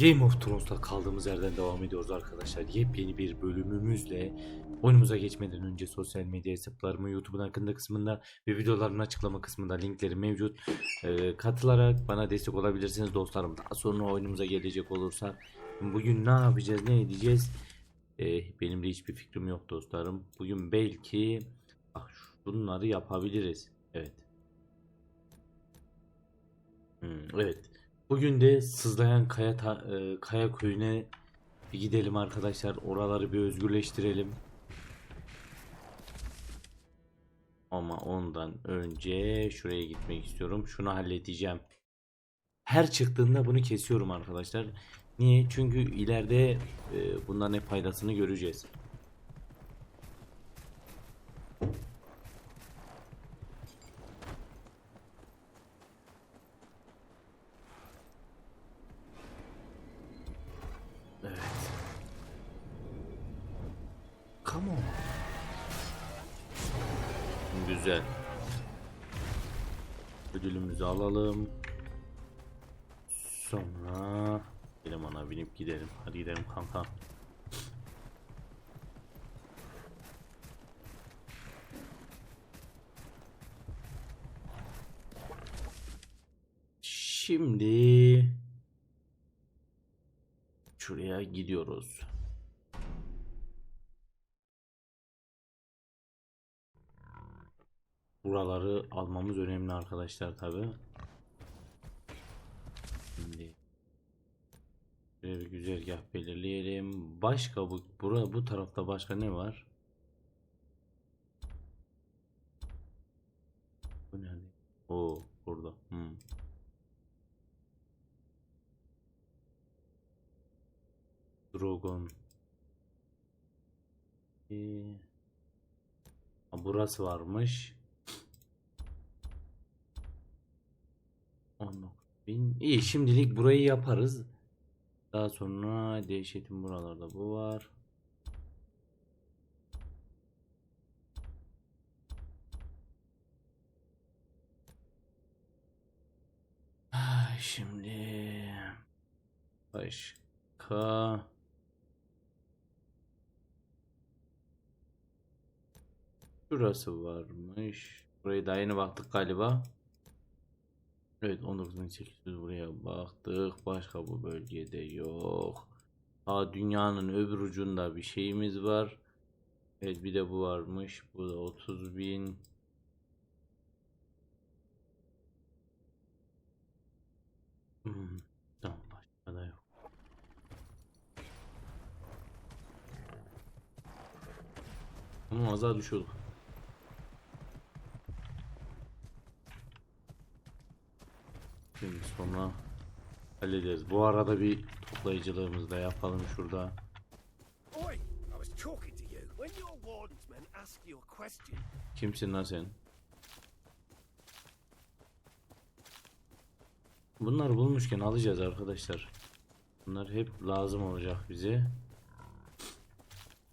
Game of Thrones'ta kaldığımız yerden devam ediyoruz arkadaşlar. Yepyeni bir bölümümüzle oyunumuza geçmeden önce sosyal medya hesaplarımı YouTube'un hakkında kısmında ve videoların açıklama kısmında linkleri mevcut. Ee, katılarak bana destek olabilirsiniz dostlarım. Daha sonra oyunumuza gelecek olursa bugün ne yapacağız, ne edeceğiz? Ee, benim de hiçbir fikrim yok dostlarım. Bugün belki ah, bunları yapabiliriz. Evet. Hmm, evet. Bugün de sızlayan kaya ta- e, kaya köyüne bir gidelim arkadaşlar. Oraları bir özgürleştirelim. Ama ondan önce şuraya gitmek istiyorum. Şunu halledeceğim. Her çıktığında bunu kesiyorum arkadaşlar. Niye? Çünkü ileride e, bunların ne faydasını göreceğiz. Come on. Güzel. Ödülümüzü alalım. Sonra elemana binip gidelim. Hadi gidelim kanka. Şimdi şuraya gidiyoruz. Buraları almamız önemli arkadaşlar tabi. Şimdi bir güzergah belirleyelim. Başka bu bura bu tarafta başka ne var? Bu nerede? O burada. Hmm. Drogon. Ee, burası varmış. 10.000. İyi şimdilik burayı yaparız. Daha sonra dehşetin buralarda bu var. Ah, Şimdi başka Şurası varmış. Burayı daha yeni baktık galiba. Evet 19.800 buraya baktık. Başka bu bölgede yok. Ha dünyanın öbür ucunda bir şeyimiz var. Evet bir de bu varmış. Bu da 30.000. Hmm, tamam başka da yok. Ama az daha düşüyorduk. Şimdi sonra hallederiz. Bu arada bir toplayıcılığımızı da yapalım şurada. Kimsin lan sen? Bunları bulmuşken alacağız arkadaşlar. Bunlar hep lazım olacak bize.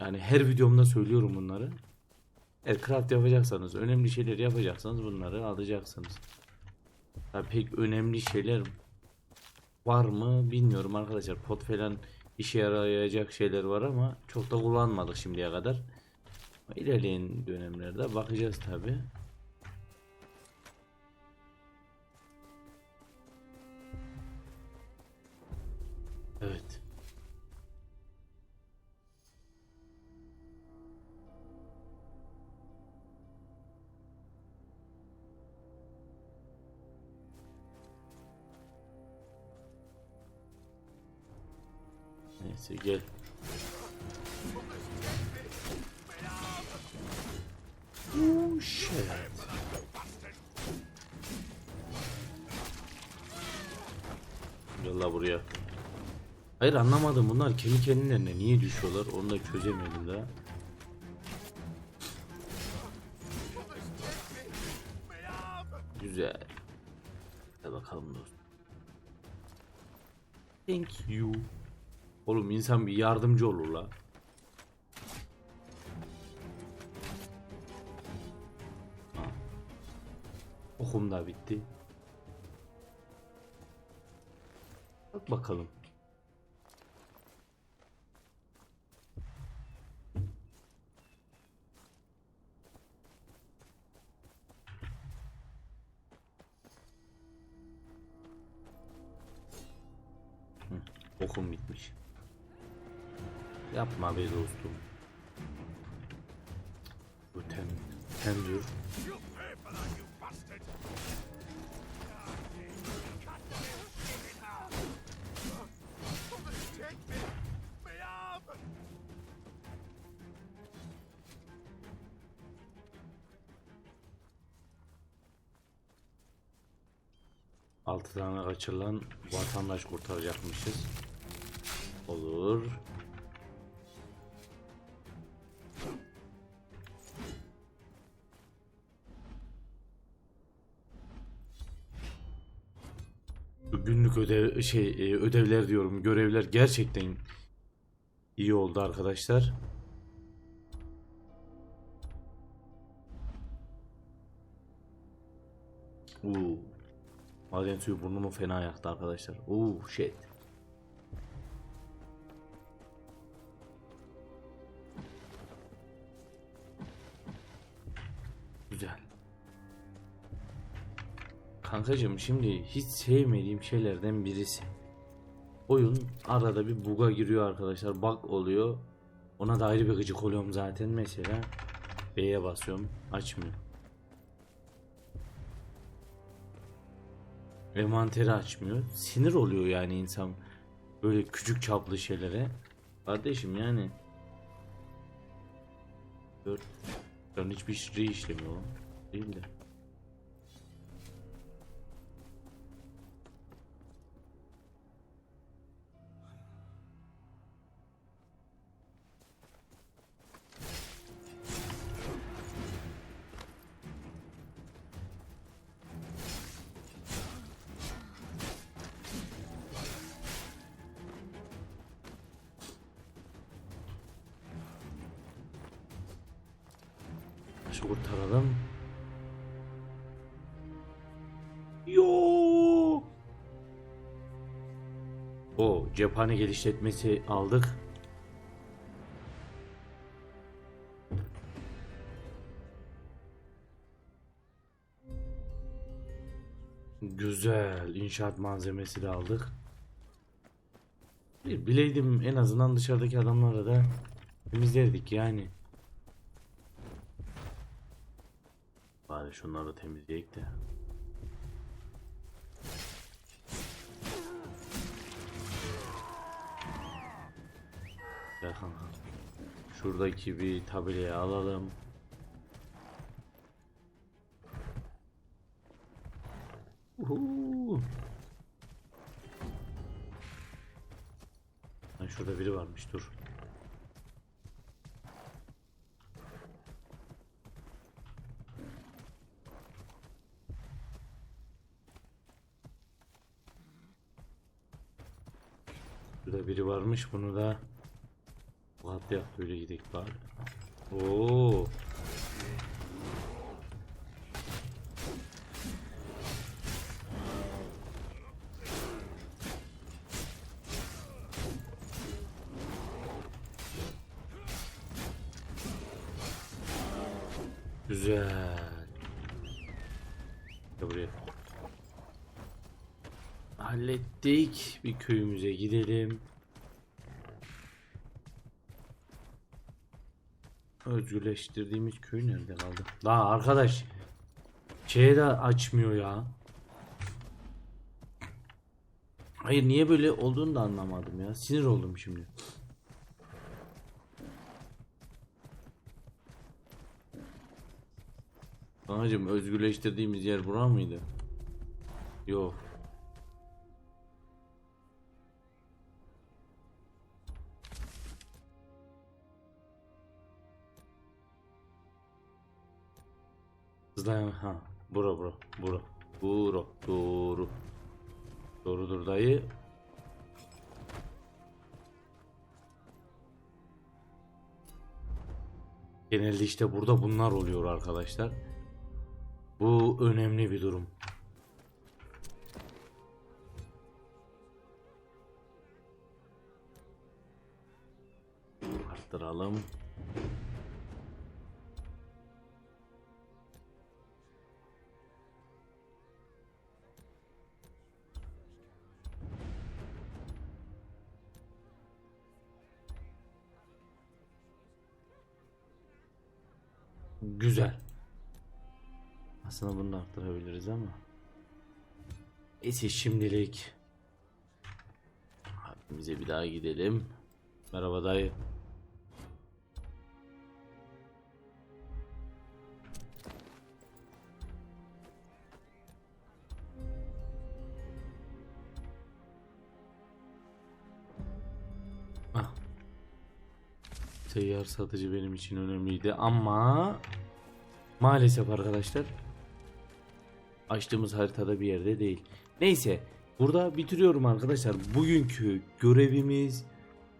Yani her videomda söylüyorum bunları. Eğer craft yapacaksanız, önemli şeyler yapacaksanız bunları alacaksınız. Ya pek önemli şeyler var mı bilmiyorum arkadaşlar. Pot falan işe yarayacak şeyler var ama çok da kullanmadık şimdiye kadar. İlerleyen dönemlerde bakacağız tabi. Neyse gel. Oh shit. Yolla buraya. Hayır anlamadım bunlar kendi kendilerine niye düşüyorlar onu da çözemedim daha. Güzel. Hadi bakalım dostum. Thank you. Oğlum insan bir yardımcı olur la. Okum da bitti. Bak bakalım. Yapma be dostum. Bu ten, tendür. Altı tane kaçırılan vatandaş kurtaracakmışız. Olur. Günlük ödev şey e, ödevler diyorum görevler gerçekten iyi oldu arkadaşlar. Uuu. Maden suyu burnumu fena yaktı arkadaşlar. Oo shit. Güzel. Kankacım şimdi hiç sevmediğim şeylerden birisi. Oyun arada bir buga giriyor arkadaşlar. Bug oluyor. Ona da ayrı bir gıcık oluyorum zaten. Mesela B'ye basıyorum. Açmıyor. envanteri açmıyor. Sinir oluyor yani insan böyle küçük çaplı şeylere. Kardeşim yani. Dört. Ben hiçbir şey işlemiyor. Değil de. Şu kurtaralım. Yo. O cephane geliştirmesi aldık. Güzel inşaat malzemesi de aldık. Bir bileydim en azından dışarıdaki adamlara da temizlerdik yani. Bari şunları da temizleyek de. Gel kanka. Şuradaki bir tabelayı alalım. Uhu. Şurada biri varmış dur. Burada biri varmış bunu da Atlayak böyle gidelim bari. Oo. Güzel. Buraya. Hallettik. Bir köyümüze gidelim. Özgürleştirdiğimiz köy nerede kaldı? La arkadaş. Şeye de açmıyor ya. Hayır niye böyle olduğunu da anlamadım ya. Sinir oldum şimdi. Anacım özgürleştirdiğimiz yer bura mıydı? Yok. Hızlayan ha. Bura bura bura. Bura doğru. Doğrudur dayı. Genelde işte burada bunlar oluyor arkadaşlar. Bu önemli bir durum. Arttıralım. Güzel. Aslında bunu da arttırabiliriz ama. Neyse şimdilik. Abimize bir daha gidelim. Merhaba dayı. Ah. Seyyar satıcı benim için önemliydi ama maalesef arkadaşlar açtığımız haritada bir yerde değil. Neyse burada bitiriyorum arkadaşlar. Bugünkü görevimiz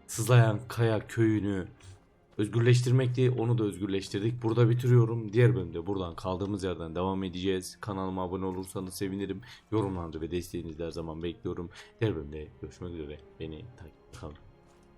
Sızlayan Kaya köyünü özgürleştirmekti. Onu da özgürleştirdik. Burada bitiriyorum. Diğer bölümde buradan kaldığımız yerden devam edeceğiz. Kanalıma abone olursanız sevinirim. Yorumlarınızı ve desteğinizi her zaman bekliyorum. Diğer bölümde görüşmek üzere. Beni takip kalın.